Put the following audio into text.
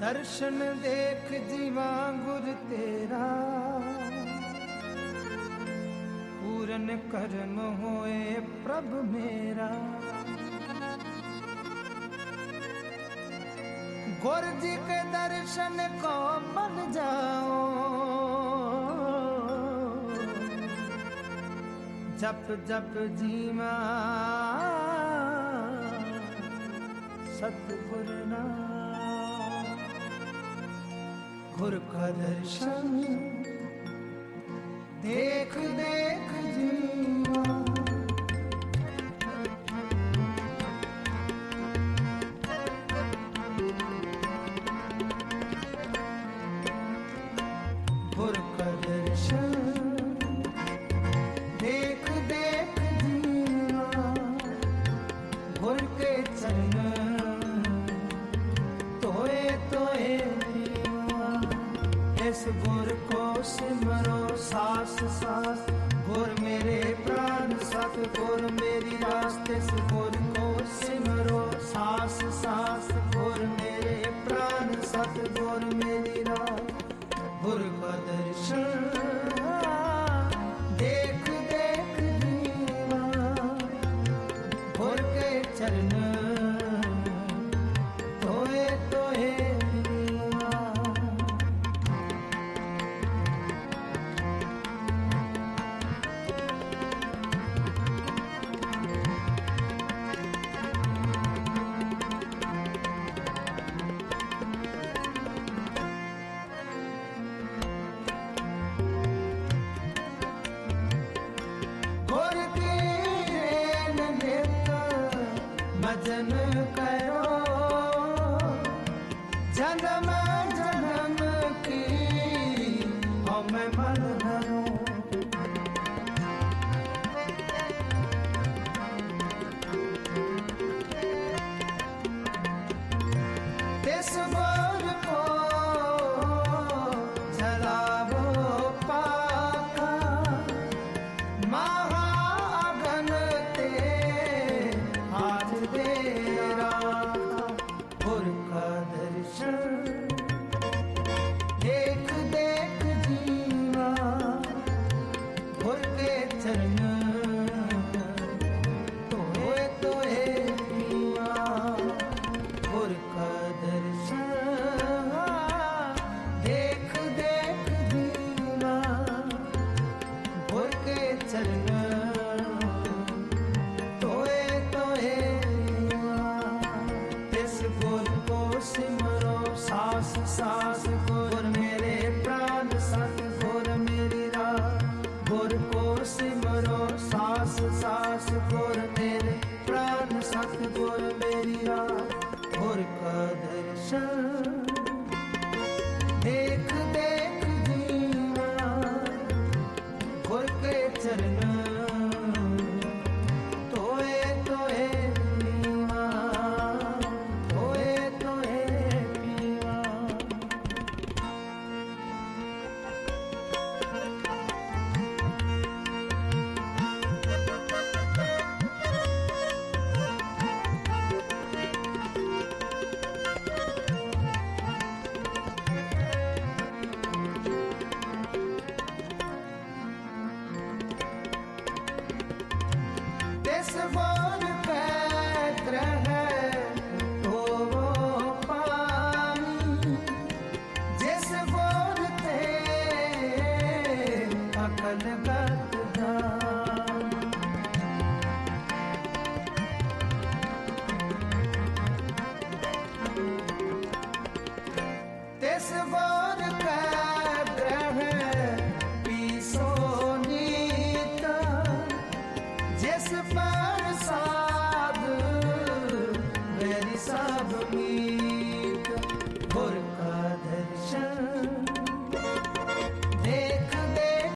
ਦਰਸ਼ਨ ਦੇਖ ਜੀਵਾਂ ਗੁਰ ਤੇਰਾ। ਪੂਰਨ ਕਰਮ ਹੋਏ ਪ੍ਰਭ ਮੇਰਾ। ਗੁਰ ਜੀ ਕੇ ਦਰਸ਼ਨ ਕੋ ਮਨ ਜਾਓ। ਜਪ ਜਪ ਜੀਵਾ। ਸਤਿਗੁਰ ਨਾਮ। गुर का दर्शन देख देख जीवा गुर का दर्शन देख देख जीवा गुर के चरण ਇਸ ਗੁਰ ਕੋ ਸਿਮਰੋ, ਸਾਸ ਸਾਸ। ਗੁਰ ਮੇਰੇ ਪ੍ਰਾਨ ਸਤ ਗੁਰ ਮੇਰੀ ਆਸ ਤਿਸ ਗੁਰ ਕੋ ਸਿਮਰੋ, ਸਾਸ ਸਾਸ। ਗੁਰ ਮੇਰੇ ਪ੍ਰਾਨ ਸਤ ਗੁਰ ਮੇਰੀ ਰਾਸ। ਗੁਰ ਕਾ ਦਰਸ਼ਨ ਦੇਖ ਦੇਖ ਜੀਵਾ ਗੁਰ ਕੇ ਚਰਨ 站在 ਸਾਸ ਸਾਸ ਗੁਰ ਮੇਰੇ ਪ੍ਰਾਨ ਸਤ ਗੁਰ ਮੇਰੀ ਰਾਹ ਗੁਰ ਕਾ ਦਰਸ਼ਨ Esse vai